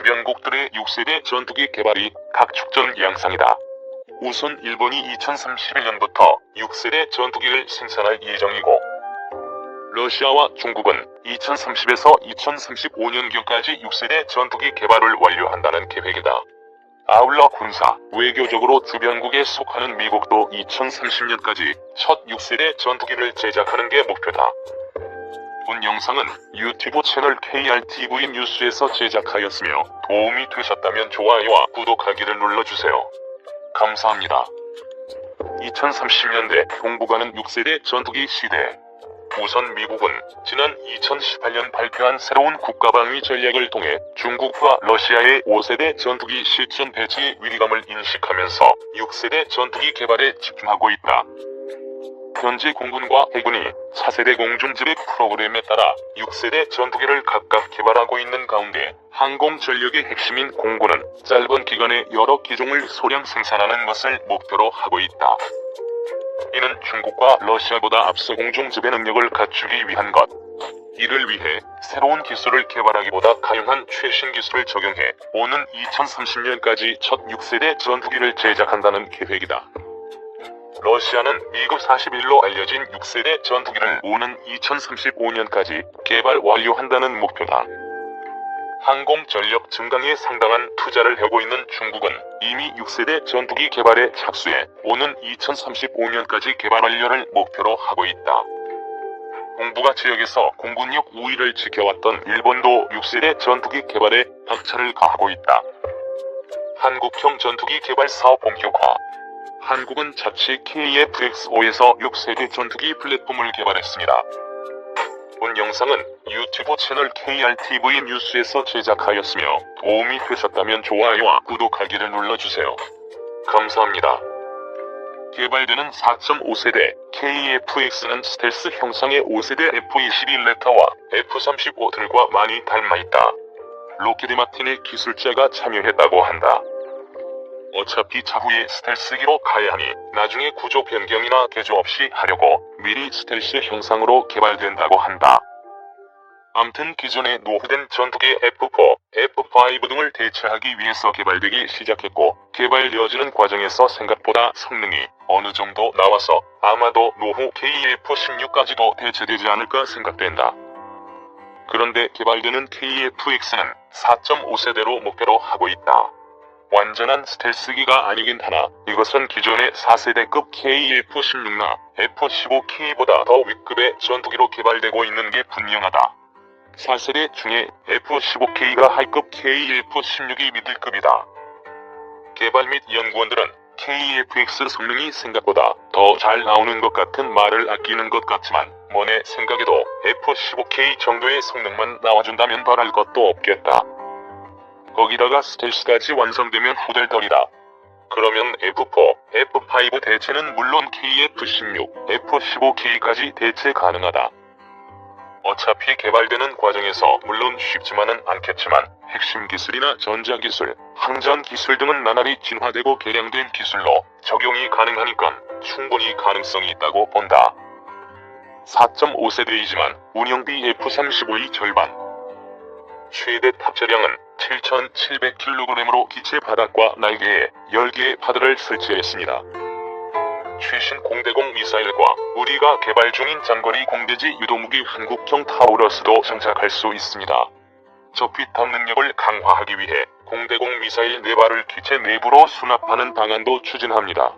주변국들의 6세대 전투기 개발이 각축전 양상이다. 우선 일본이 2031년부터 6세대 전투기를 생산할 예정이고 러시아와 중국은 2030에서 2035년경까지 6세대 전투기 개발을 완료한다는 계획이다. 아울러 군사, 외교적으로 주변국에 속하는 미국도 2030년까지 첫 6세대 전투기를 제작하는 게 목표다. 본 영상은 유튜브 채널 KRTV 뉴스에서 제작하였으며 도움이 되셨다면 좋아요와 구독하기를 눌러주세요. 감사합니다. 2030년대 동북아는 6세대 전투기 시대. 우선 미국은 지난 2018년 발표한 새로운 국가방위 전략을 통해 중국과 러시아의 5세대 전투기 실전 배치 위기감을 인식하면서 6세대 전투기 개발에 집중하고 있다. 현재 공군과 해군이 4세대 공중지배 프로그램에 따라 6세대 전투기를 각각 개발하고 있는 가운데 항공전력의 핵심인 공군은 짧은 기간에 여러 기종을 소량 생산하는 것을 목표로 하고 있다. 이는 중국과 러시아보다 앞서 공중지배 능력을 갖추기 위한 것. 이를 위해 새로운 기술을 개발하기보다 가용한 최신 기술을 적용해 오는 2030년까지 첫 6세대 전투기를 제작한다는 계획이다. 러시아는 미국 41로 알려진 6세대 전투기를 오는 2035년까지 개발 완료한다는 목표다. 항공 전력 증강에 상당한 투자를 하고 있는 중국은 이미 6세대 전투기 개발에 착수해 오는 2035년까지 개발 완료를 목표로 하고 있다. 동북아 지역에서 공군력 우위를 지켜왔던 일본도 6세대 전투기 개발에 박차를 가하고 있다. 한국형 전투기 개발 사업 본격화 한국은 자체 KF-X5에서 6세대 전투기 플랫폼을 개발했습니다. 본 영상은 유튜브 채널 KRTV 뉴스에서 제작하였으며 도움이 되셨다면 좋아요와 구독하기를 눌러주세요. 감사합니다. 개발되는 4.5세대 KF-X는 스텔스 형상의 5세대 F-21 레터와 F-35들과 많이 닮아있다. 로키드 마틴의 기술자가 참여했다고 한다. 어차피 차후에 스텔스기로 가야 하니 나중에 구조 변경이나 개조 없이 하려고 미리 스텔스 형상으로 개발된다고 한다. 암튼 기존의 노후된 전투기 F4, F5 등을 대체하기 위해서 개발되기 시작했고 개발되어지는 과정에서 생각보다 성능이 어느 정도 나와서 아마도 노후 KF16까지도 대체되지 않을까 생각된다. 그런데 개발되는 KF-X는 4.5세대로 목표로 하고 있다. 완전한 스텔스기가 아니긴 하나 이것은 기존의 4세대급 KF-16나 F-15K보다 더 윗급의 전투기로 개발되고 있는 게 분명하다. 4세대 중에 F-15K가 하이급 KF-16이 미들급이다. 개발 및 연구원들은 KF-X 성능이 생각보다 더 잘 나오는 것 같은 말을 아끼는 것 같지만 뭐내 생각에도 F-15K 정도의 성능만 나와준다면 바랄 것도 없겠다. 거기다가 스텔스까지 완성되면 후덜덜이다. 그러면 F4, F5 대체는 물론 KF16, F15K까지 대체 가능하다. 어차피 개발되는 과정에서 물론 쉽지만은 않겠지만 핵심 기술이나 전자기술, 항전 기술 등은 나날이 진화되고 개량된 기술로 적용이 가능하니까 충분히 가능성이 있다고 본다. 4.5세대이지만 운영비 F35의 절반. 최대 탑재량은 7,700kg으로 기체 바닥과 날개에 10개의 파드를 설치했습니다. 최신 공대공 미사일과 우리가 개발 중인 장거리 공대지 유도무기 한국형 타우러스도 장착할 수 있습니다. 저피탑 능력을 강화하기 위해 공대공 미사일 4발을 기체 내부로 수납하는 방안도 추진합니다.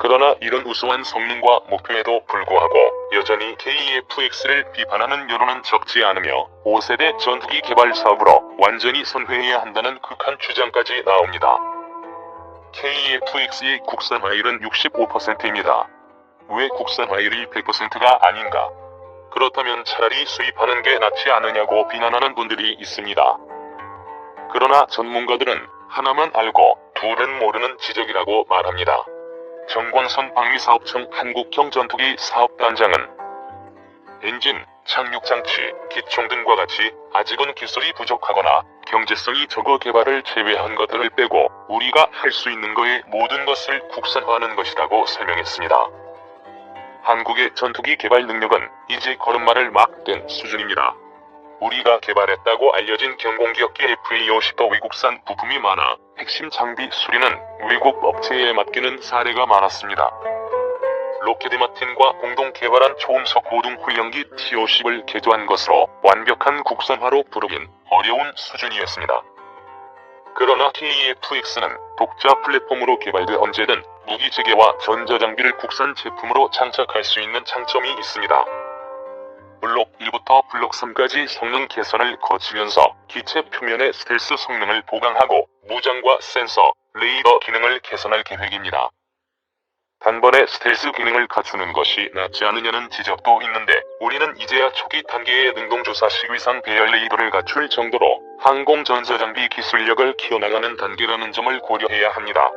그러나 이런 우수한 성능과 목표에도 불구하고 여전히 KF-X를 비판하는 여론은 적지 않으며 5세대 전투기 개발 사업으로 완전히 선회해야 한다는 극한 주장까지 나옵니다. KF-X의 국산화율은 65%입니다. 왜 국산화율이 100%가 아닌가? 그렇다면 차라리 수입하는 게 낫지 않으냐고 비난하는 분들이 있습니다. 그러나 전문가들은 하나만 알고 둘은 모르는 지적이라고 말합니다. 정권선 방위사업청 한국형 전투기 사업단장은 엔진, 착륙장치, 기총 등과 같이 아직은 기술이 부족하거나 경제성이 적어 개발을 제외한 것들을 빼고 우리가 할 수 있는 거의 모든 것을 국산화하는 것이라고 설명했습니다. 한국의 전투기 개발 능력은 이제 걸음마를 막 뗀 수준입니다. 우리가 개발했다고 알려진 경공기업기 FA50도 외국산 부품이 많아 핵심 장비 수리는 외국 업체에 맡기는 사례가 많았습니다. 로켓드 마틴과 공동 개발한 초음속 고등 훈련기 T-50을 개조한 것으로 완벽한 국산화로 부르긴 어려운 수준이었습니다. 그러나 KEFX는 독자 플랫폼으로 개발돼 언제든 무기 체계와 전자 장비를 국산 제품으로 장착할 수 있는 장점이 있습니다. 블록 1부터 블록 3까지 성능 개선을 거치면서 기체 표면의 스텔스 성능을 보강하고 무장과 센서, 레이더 기능을 개선할 계획입니다. 단번에 스텔스 기능을 갖추는 것이 낫지 않느냐는 지적도 있는데 우리는 이제야 초기 단계의 능동조사 시위상 배열 레이더를 갖출 정도로 항공 전자장비 기술력을 키워나가는 단계라는 점을 고려해야 합니다.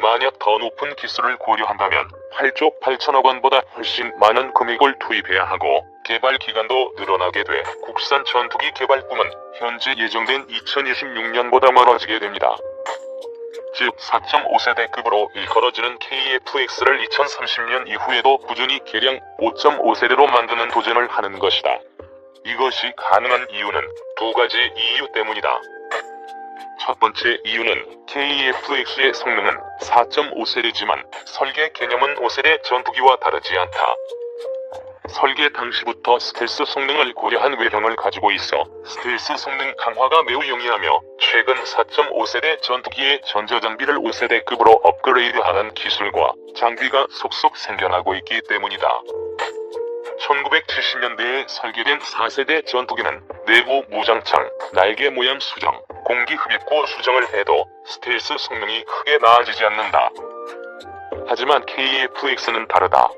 만약 더 높은 기술을 고려한다면 8조 8천억 원보다 훨씬 많은 금액을 투입해야 하고 개발 기간도 늘어나게 돼 국산 전투기 개발품은 현재 예정된 2026년보다 멀어지게 됩니다. 즉 4.5세대급으로 일컬어지는 KFX를 2030년 이후에도 꾸준히 개량 5.5세대로 만드는 도전을 하는 것이다. 이것이 가능한 이유는 두 가지 이유 때문이다. 첫 번째 이유는 KFX의 성능은 4.5세대지만 설계 개념은 5세대 전투기와 다르지 않다. 설계 당시부터 스텔스 성능을 고려한 외형을 가지고 있어 스텔스 성능 강화가 매우 용이하며 최근 4.5세대 전투기의 전자장비를 5세대급으로 업그레이드하는 기술과 장비가 속속 생겨나고 있기 때문이다. 1970년대에 설계된 4세대 전투기는 내부 무장창, 날개 모양 수정, 공기 흡입구 수정을 해도 스텔스 성능이 크게 나아지지 않는다. 하지만 KFX는 다르다.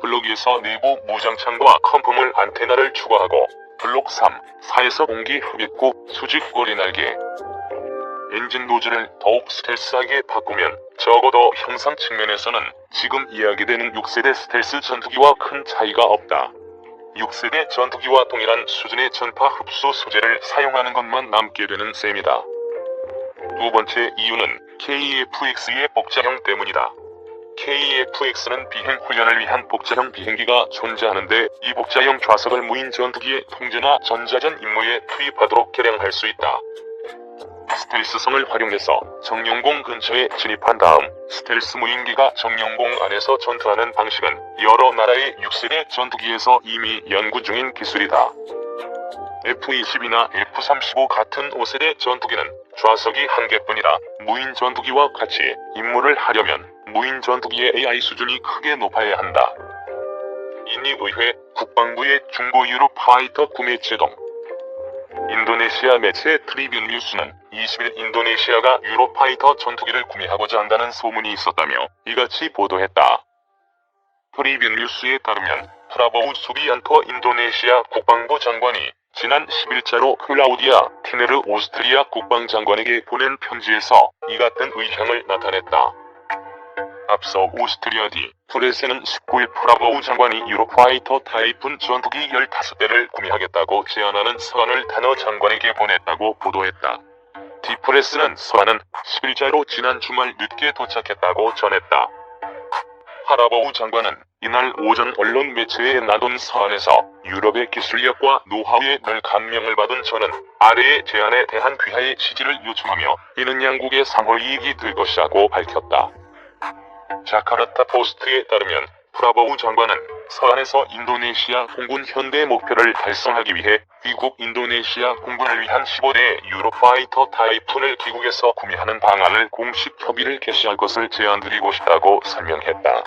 블록 2에서 내부 무장창과 컴펌을 안테나를 추가하고 블록 3, 4에서 공기 흡입구, 수직 꼬리 날개, 엔진 노즐을 더욱 스텔스하게 바꾸면 적어도 형상 측면에서는 지금 이야기되는 6세대 스텔스 전투기와 큰 차이가 없다. 6세대 전투기와 동일한 수준의 전파 흡수 소재를 사용하는 것만 남게 되는 셈이다. 두 번째 이유는 KFX의 복자형 때문이다. KFX는 비행 훈련을 위한 복자형 비행기가 존재하는데 이 복자형 좌석을 무인 전투기의 통제나 전자전 임무에 투입하도록 개량할 수 있다. 스텔스성을 활용해서 정령공 근처에 진입한 다음 스텔스 무인기가 정령공 안에서 전투하는 방식은 여러 나라의 6세대 전투기에서 이미 연구 중인 기술이다. F-22나 F-35 같은 5세대 전투기는 좌석이 한 개뿐이라 무인 전투기와 같이 임무를 하려면 무인 전투기의 AI 수준이 크게 높아야 한다. 이니 의회 국방부의 중고 유로 파이터 구매 제동 인도네시아 매체 트리뷴 뉴스는 20일 인도네시아가 유로파이터 전투기를 구매하고자 한다는 소문이 있었다며 이같이 보도했다. 트리뷴 뉴스에 따르면 프라보우 수비안토 인도네시아 국방부 장관이 지난 10일자로 클라우디아 티네르 오스트리아 국방장관에게 보낸 편지에서 이 같은 의향을 나타냈다. 앞서 오스트리아 디 프레스는 19일 프라보우 장관이 유로파이터 타이푼 전투기 15대를 구매하겠다고 제안하는 서한을 단어 장관에게 보냈다고 보도했다. 디프레스는 서한은 10일자로 지난 주말 늦게 도착했다고 전했다. 하라보우 장관은 이날 오전 언론 매체에 나돈 서한에서 유럽의 기술력과 노하우에 늘 감명을 받은 저는 아래의 제안에 대한 귀하의 지지를 요청하며 이는 양국의 상호 이익이 될 것이라고 밝혔다. 자카르타 포스트에 따르면 프라보우 장관은 서한에서 인도네시아 공군 현대 목표를 달성하기 위해 미국 인도네시아 공군을 위한 15대 유로파이터 타이푼을 기국에서 구매하는 방안을 공식 협의를 개시할 것을 제안드리고 싶다고 설명했다.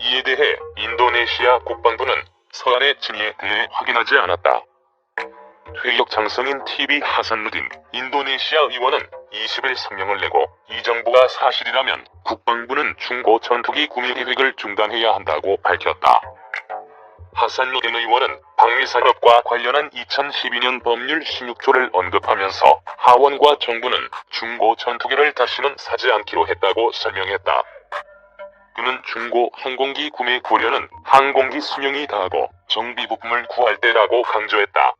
이에 대해 인도네시아 국방부는 서한의 진위에 대해 확인하지 않았다. 퇴역 장성인 TV 하산루딘 인도네시아 의원은 20일 성명을 내고 이 정보가 사실이라면 국방부는 중고 전투기 구매 계획을 중단해야 한다고 밝혔다. 하산루딘 의원은 방위산업과 관련한 2012년 법률 16조를 언급하면서 하원과 정부는 중고 전투기를 다시는 사지 않기로 했다고 설명했다. 그는 중고 항공기 구매 고려는 항공기 수명이 다하고 정비 부품을 구할 때라고 강조했다.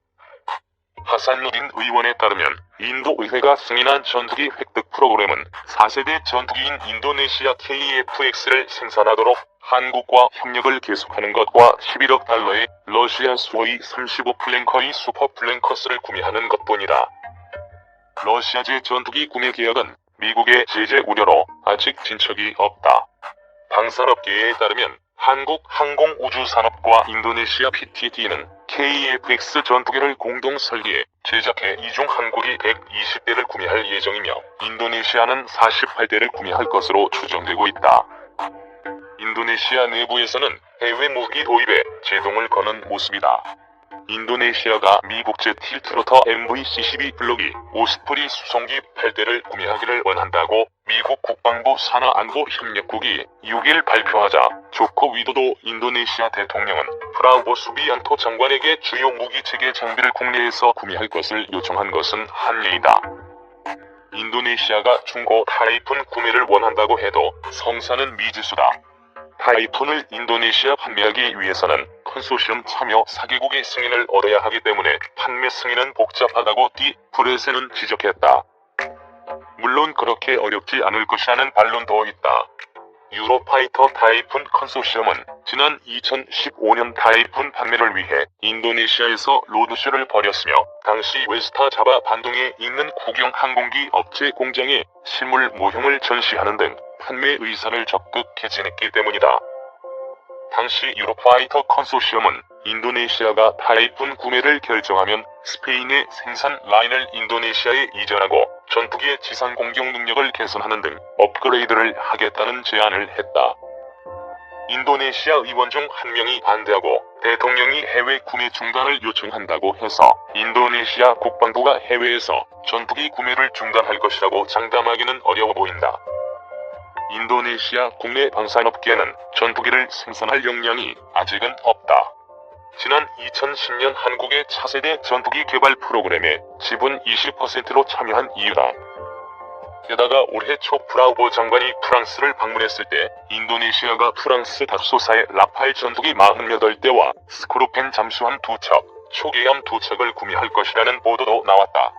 하산루딘 의원에 따르면 인도 의회가 승인한 전투기 획득 프로그램은 4세대 전투기인 인도네시아 KFX를 생산하도록 한국과 협력을 계속하는 것과 11억 달러의 러시아 수호의 35 플랭커의 슈퍼 플랭커스를 구매하는 것뿐이다. 러시아제 전투기 구매 계약은 미국의 제재 우려로 아직 진척이 없다. 방산업계에 따르면 한국 항공우주산업과 인도네시아 PTT는 KF-X 전투기를 공동 설계해 제작해 이중 한국이 120대를 구매할 예정이며 인도네시아는 48대를 구매할 것으로 추정되고 있다. 인도네시아 내부에서는 해외 무기 도입에 제동을 거는 모습이다. 인도네시아가 미국제 틸트로터 MV-C12 블록이 오스프리 수송기 8대를 구매하기를 원한다고 미국 국방부 산하 안보 협력국이 6일 발표하자 조코 위도도 인도네시아 대통령은 프라우보 수비안토 장관에게 주요 무기 체계 장비를 국내에서 구매할 것을 요청한 것은 한예이다. 인도네시아가 중고 타이푼 구매를 원한다고 해도 성사는 미지수다. 타이푼을 인도네시아 판매하기 위해서는 컨소시엄 참여 4개국의 승인을 얻어야 하기 때문에 판매 승인은 복잡하다고 디 브레세는 지적했다. 물론 그렇게 어렵지 않을 것이라는 반론도 있다. 유로파이터 타이푼 컨소시엄은 지난 2015년 타이푼 판매를 위해 인도네시아에서 로드쇼를 벌였으며 당시 웨스타 자바 반동에 있는 국영 항공기 업체 공장에 실물 모형을 전시하는 등 판매 의사를 적극 개진했기 때문이다. 당시 유로파이터 컨소시엄은 인도네시아가 타이푼 구매를 결정하면 스페인의 생산 라인을 인도네시아에 이전하고 전투기의 지상 공격 능력을 개선하는 등 업그레이드를 하겠다는 제안을 했다. 인도네시아 의원 중 한 명이 반대하고 대통령이 해외 구매 중단을 요청한다고 해서 인도네시아 국방부가 해외에서 전투기 구매를 중단할 것이라고 장담하기는 어려워 보인다. 인도네시아 국내 방산업계는 전투기를 생산할 역량이 아직은 없다. 지난 2010년 한국의 차세대 전투기 개발 프로그램에 지분 20%로 참여한 이유다. 게다가 올해 초 프라우보 장관이 프랑스를 방문했을 때 인도네시아가 프랑스 닥소사의 라팔 전투기 48대와 스코르펜 잠수함 2척, 초계함 2척을 구매할 것이라는 보도도 나왔다.